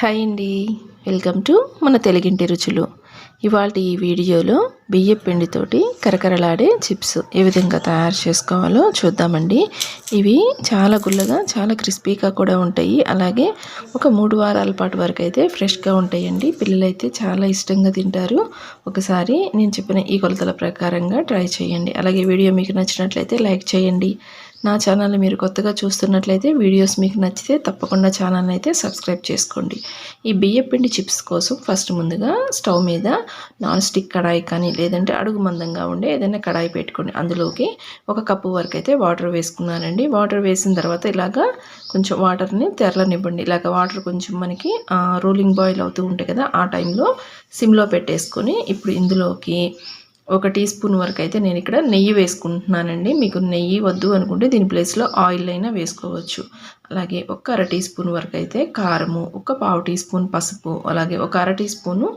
Hi అండి. Welcome to మన తెలుగింటి రుచులు. ఇవాళ ఈ వీడియోలో బియ్య పిండితోటి కరకరలాడే చిప్స్ ఏ విధంగా తయారు చేసుకోవాలో చూద్దామండి. ఇవి చాలా గుల్లగా చాలా క్రిస్పీగా కూడా ఉంటాయి. అలాగే ఒక మూడు వారాల పాటు వరకు అయితే ఫ్రెష్గా ఉంటాయండి. పిల్లలైతే చాలా ఇష్టంగా తింటారు. ఒకసారి నేను చెప్పిన ఈ కొలతల ప్రకారంగా ట్రై చేయండి. అలాగే వీడియో మీకు నచ్చినట్లయితే లైక్ చేయండి. నా ఛానల్ని మీరు కొత్తగా చూస్తున్నట్లయితే వీడియోస్ మీకు నచ్చితే తప్పకుండా ఛానల్ని అయితే సబ్స్క్రైబ్ చేసుకోండి. ఈ బియ్యపిండి చిప్స్ కోసం ఫస్ట్ ముందుగా స్టవ్ మీద నాన్ స్టిక్ కడాయి కానీ లేదంటే అడుగు మందంగా ఉండే ఏదైనా కడాయి పెట్టుకోండి. అందులోకి ఒక కప్పు వరకు అయితే వాటర్ వేసుకున్నానండి. వాటర్ వేసిన తర్వాత ఇలాగా కొంచెం వాటర్ని తెరలనివ్వండి. ఇలాగ వాటర్ కొంచెం మనకి రోలింగ్ బాయిల్ అవుతూ ఉంటాయి కదా ఆ టైంలో సిమ్లో పెట్టేసుకొని ఇప్పుడు ఇందులోకి ఒక టీ స్పూన్ వరకు అయితే నేను ఇక్కడ నెయ్యి వేసుకుంటున్నానండి. మీకు నెయ్యి వద్దు అనుకుంటే దీని ప్లేస్లో ఆయిల్ అయినా వేసుకోవచ్చు. అలాగే ఒక అర టీ స్పూన్ వరకు అయితే కారము ఒక పావు టీ స్పూన్ పసుపు అలాగే ఒక అర టీ స్పూను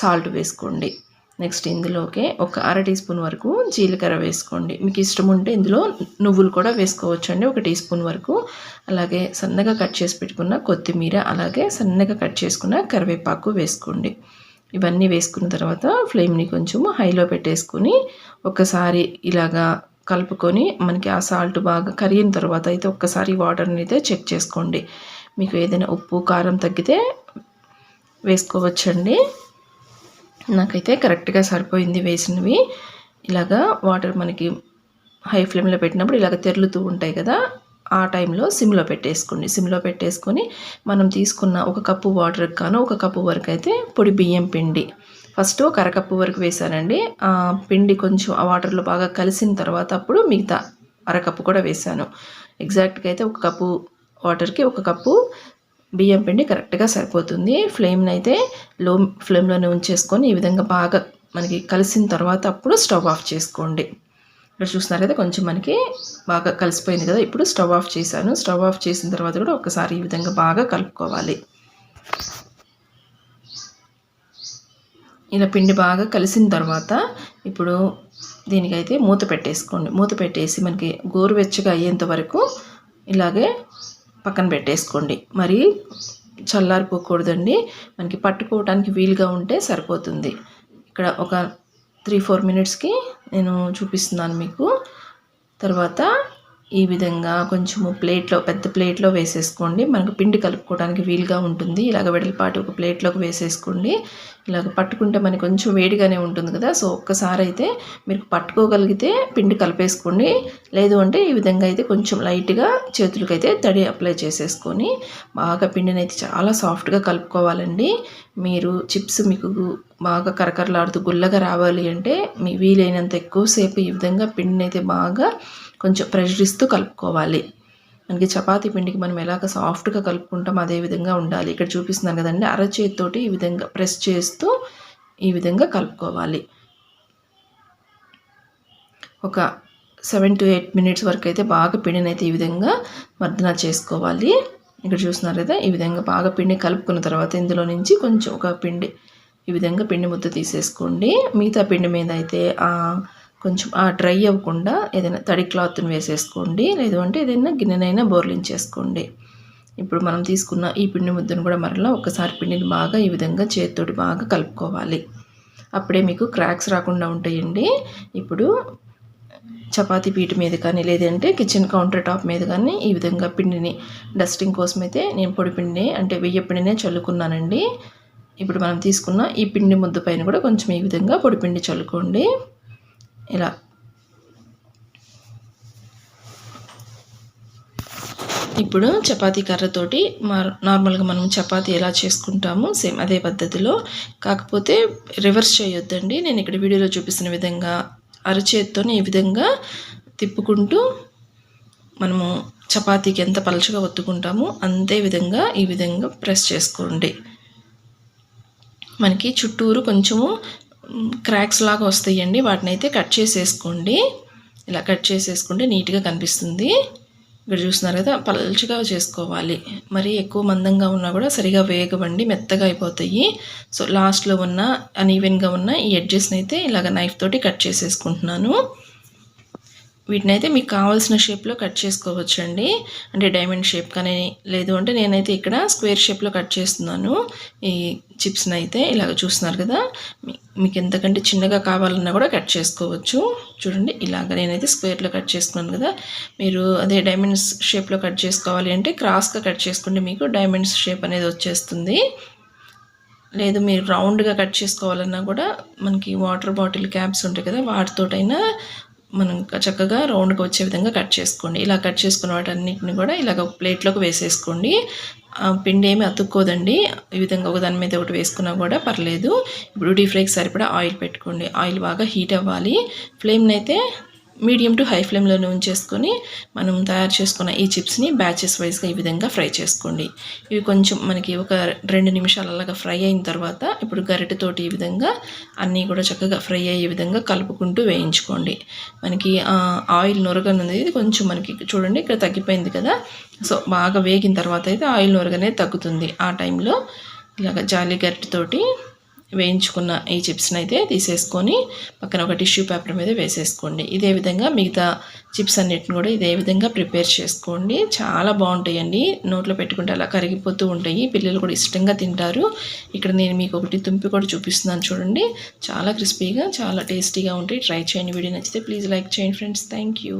సాల్ట్ వేసుకోండి. నెక్స్ట్ ఇందులోకే ఒక అర టీ స్పూన్ వరకు జీలకర్ర వేసుకోండి. మీకు ఇష్టం ఉంటే ఇందులో నువ్వులు కూడా వేసుకోవచ్చు అండి ఒక టీ స్పూన్ వరకు. అలాగే సన్నగా కట్ చేసి పెట్టుకున్న కొత్తిమీర అలాగే సన్నగా కట్ చేసుకున్న కరివేపాకు వేసుకోండి. ఇవన్నీ వేసుకున్న తర్వాత ఫ్లేమ్ని కొంచెము హైలో పెట్టేసుకుని ఒకసారి ఇలాగా కలుపుకొని మనకి ఆ సాల్ట్ బాగా కరిగిన తర్వాత అయితే ఒక్కసారి వాటర్ని అయితే చెక్ చేసుకోండి. మీకు ఏదైనా ఉప్పు కారం తగ్గితే వేసుకోవచ్చండి. నాకైతే కరెక్ట్గా సరిపోయింది వేసినవి. ఇలాగా వాటర్ మనకి హై ఫ్లేమ్లో పెట్టినప్పుడు ఇలాగ తెరులుతూ ఉంటాయి కదా ఆ టైంలో సిమ్లో పెట్టేసుకోండి. సిమ్లో పెట్టేసుకొని మనం తీసుకున్న ఒక కప్పు వాటర్కి కాను ఒక కప్పు వరకు అయితే పొడి బియ్యం పిండి. ఫస్ట్ ఒక అరకప్పు వరకు వేసానండి ఆ పిండి కొంచెం ఆ వాటర్లో బాగా కలిసిన తర్వాత అప్పుడు మిగతా అరకప్పు కూడా వేసాను ఎగ్జాక్ట్గా అయితే ఒక కప్పు వాటర్కి ఒక కప్పు బియ్యం పిండి కరెక్ట్గా సరిపోతుంది. ఫ్లేమ్ని అయితే లో ఫ్లేమ్లోనే ఉంచేసుకొని ఈ విధంగా బాగా మనకి కలిసిన తర్వాత అప్పుడు స్టవ్ ఆఫ్ చేసుకోండి. ఇక్కడ చూస్తున్నారు కదా కొంచెం మనకి బాగా కలిసిపోయింది కదా. ఇప్పుడు స్టవ్ ఆఫ్ చేశాను. స్టవ్ ఆఫ్ చేసిన తర్వాత కూడా ఒకసారి ఈ విధంగా బాగా కలుపుకోవాలి. ఇలా పిండి బాగా కలిసిన తర్వాత ఇప్పుడు దీనికైతే మూత పెట్టేసుకోండి. మూత పెట్టేసి మనకి గోరువెచ్చగా అయ్యేంత వరకు ఇలాగే పక్కన పెట్టేసుకోండి. మరి చల్లారిపోకూడదండి. మనకి పట్టుకోవడానికి వీలుగా ఉంటే సరిపోతుంది. ఇక్కడ ఒక త్రీ ఫోర్ మినిట్స్కి నేను చూపిస్తున్నాను మీకు. తర్వాత ఈ విధంగా కొంచెము ప్లేట్లో పెద్ద ప్లేట్లో వేసేసుకోండి. మనకు పిండి కలుపుకోవడానికి వీలుగా ఉంటుంది. ఇలాగ వెడల్పాటి ఒక ప్లేట్లోకి వేసేసుకోండి. ఇలాగ పట్టుకుంటే మనకి కొంచెం వేడిగానే ఉంటుంది కదా. సో ఒక్కసారి అయితే మీరు పట్టుకోగలిగితే పిండి కలిపేసుకోండి. లేదు అంటే ఈ విధంగా అయితే కొంచెం లైట్గా చేతులకైతే తడి అప్లై చేసేసుకొని బాగా పిండిని అయితే చాలా సాఫ్ట్గా కలుపుకోవాలండి. మీరు చిప్స్ మీకు బాగా కరకరలాడుతూ గుల్లగా రావాలి అంటే మీ వీలైనంత ఎక్కువసేపు ఈ విధంగా పిండిని అయితే బాగా కొంచెం ప్రెషర్ ఇస్తూ కలుపుకోవాలి. మనకి చపాతీ పిండికి మనం ఎలాగ సాఫ్ట్గా కలుపుకుంటాం అదే విధంగా ఉండాలి. ఇక్కడ చూపిస్తున్నాను కదండి అరచేతితోటి ఈ విధంగా ప్రెస్ చేస్తూ ఈ విధంగా కలుపుకోవాలి. ఒక సెవెన్ టు ఎయిట్ మినిట్స్ వరకు అయితే బాగా పిండిని అయితే ఈ విధంగా మర్దన చేసుకోవాలి. ఇక్కడ చూస్తున్నారు కదా ఈ విధంగా బాగా పిండి కలుపుకున్న తర్వాత ఇందులో నుంచి కొంచెం ఒక పిండి ఈ విధంగా పిండి ముద్ద తీసేసుకోండి. మిగతా పిండి మీద అయితే కొంచెం ఆ డ్రై అవ్వకుండా ఏదైనా తడి క్లాత్ని వేసేసుకోండి. లేదు అంటే ఏదైనా గిన్నెనైనా బోర్లించేసుకోండి ఇప్పుడు మనం తీసుకున్న ఈ పిండి ముద్దను కూడా మరలా ఒకసారి పిండిని బాగా ఈ విధంగా చేతితోటి బాగా కలుపుకోవాలి. అప్పుడే మీకు క్రాక్స్ రాకుండా ఉంటాయండి. ఇప్పుడు చపాతీ పీట మీద కానీ లేదంటే కిచెన్ కౌంటర్ టాప్ మీద కానీ ఈ విధంగా పిండిని డస్టింగ్ కోసం అయితే నేను పొడి పిండిని అంటే వెయ్యి పిండినే చల్లుకున్నానండి. ఇప్పుడు మనం తీసుకున్న ఈ పిండి ముద్ద పైన కూడా కొంచెం ఈ విధంగా పొడిపిండి చల్లుకోండి. ఇలా. ఇప్పుడు చపాతీ కర్రతోటి నార్మల్గా మనం చపాతీ ఎలా చేసుకుంటామో సేమ్ అదే పద్ధతిలో. కాకపోతే రివర్స్ చేయొద్దండి. నేను ఇక్కడ వీడియోలో చూపిస్తున్న విధంగా అరచేత్తో ఈ విధంగా తిప్పుకుంటూ మనము చపాతీకి ఎంత పలచగా ఒత్తుకుంటామో అంతే విధంగా ఈ విధంగా ప్రెస్ చేసుకోండి. మనకి చుట్టూరు కొంచెము క్రాక్స్ లాగా వస్తాయండి. వాటిని అయితే కట్ చేసేసుకోండి. ఇలా కట్ చేసేసుకుంటే నీట్గా కనిపిస్తుంది. ఇక్కడ చూస్తున్నారు కదా పల్చగా చేసుకోవాలి. మరి ఎక్కువ మందంగా ఉన్నా కూడా సరిగా వేగవండి మెత్తగా అయిపోతాయి. సో లాస్ట్లో ఉన్న అన్ఈవెన్గా ఉన్న ఈ ఎడ్జెస్ని అయితే ఇలాగ నైఫ్ తోటి కట్ చేసేసుకుంటున్నాను. వీటిని అయితే మీకు కావాల్సిన షేప్లో కట్ చేసుకోవచ్చండి. అంటే డైమండ్ షేప్ కానీ లేదు అంటే నేనైతే ఇక్కడ స్క్వేర్ షేప్లో కట్ చేస్తున్నాను. ఈ చిప్స్ని అయితే ఇలాగ చూస్తున్నారు కదా మీకు ఎంతకంటే చిన్నగా కావాలన్నా కూడా కట్ చేసుకోవచ్చు. చూడండి ఇలాగ నేనైతే స్క్వేర్లో కట్ చేసుకున్నాను కదా మీరు అదే డైమండ్స్ షేప్లో కట్ చేసుకోవాలి అంటే క్రాస్గా కట్ చేసుకుంటే మీకు డైమండ్స్ షేప్ అనేది వచ్చేస్తుంది. లేదు మీరు రౌండ్గా కట్ చేసుకోవాలన్నా కూడా మనకి వాటర్ బాటిల్ క్యాప్స్ ఉంటాయి కదా వాటితోటైనా మనం చక్కగా రౌండ్గా వచ్చే విధంగా కట్ చేసుకోండి. ఇలా కట్ చేసుకున్న వాటన్నిటిని కూడా ఇలాగ ఒక ప్లేట్లోకి వేసేసుకోండి. పిండి ఏమి అతుక్కోదండి. ఈ విధంగా ఒక దాని మీద ఒకటి వేసుకున్నా కూడా పర్లేదు. ఇప్పుడు డీప్ ఫ్రైకి సరిపడా ఆయిల్ పెట్టుకోండి. ఆయిల్ బాగా హీట్ అవ్వాలి. ఫ్లేమ్ని అయితే మీడియం టు హై ఫ్లేమ్లోనే ఉంచేసుకొని మనం తయారు చేసుకున్న ఈ చిప్స్ని బ్యాచెస్ వైజ్గా ఈ విధంగా ఫ్రై చేసుకోండి. ఇవి కొంచెం మనకి ఒక రెండు నిమిషాలు అలాగా ఫ్రై అయిన తర్వాత ఇప్పుడు గరిటెతోటి ఈ విధంగా అన్నీ కూడా చక్కగా ఫ్రై అయ్యే విధంగా కలుపుకుంటూ వేయించుకోండి. మనకి ఆయిల్ నొరగనుంది. కొంచెం మనకి చూడండి ఇక్కడ తగ్గిపోయింది కదా. సో బాగా వేగిన తర్వాత అయితే ఆయిల్ నొరగనే తగ్గుతుంది. ఆ టైంలో ఇలాగ జాలి గరిటెతోటి వేయించుకున్న ఈ చిప్స్ని అయితే తీసేసుకొని పక్కన ఒక టిష్యూ పేపర్ మీద వేసేసుకోండి. ఇదే విధంగా మిగతా చిప్స్ అన్నిటిని కూడా ఇదే విధంగా ప్రిపేర్ చేసుకోండి. చాలా బాగుంటాయండి. నోట్లో పెట్టుకుంటే అలా కరిగిపోతూ ఉంటాయి. పిల్లలు కూడా ఇష్టంగా తింటారు. ఇక్కడ నేను మీకు ఒకటి తుంపి కూడా చూపిస్తున్నాను చూడండి. చాలా క్రిస్పీగా చాలా టేస్టీగా ఉంటాయి. ట్రై చేయండి. వీడియో నచ్చితే ప్లీజ్ లైక్ చేయండి ఫ్రెండ్స్. Thank you.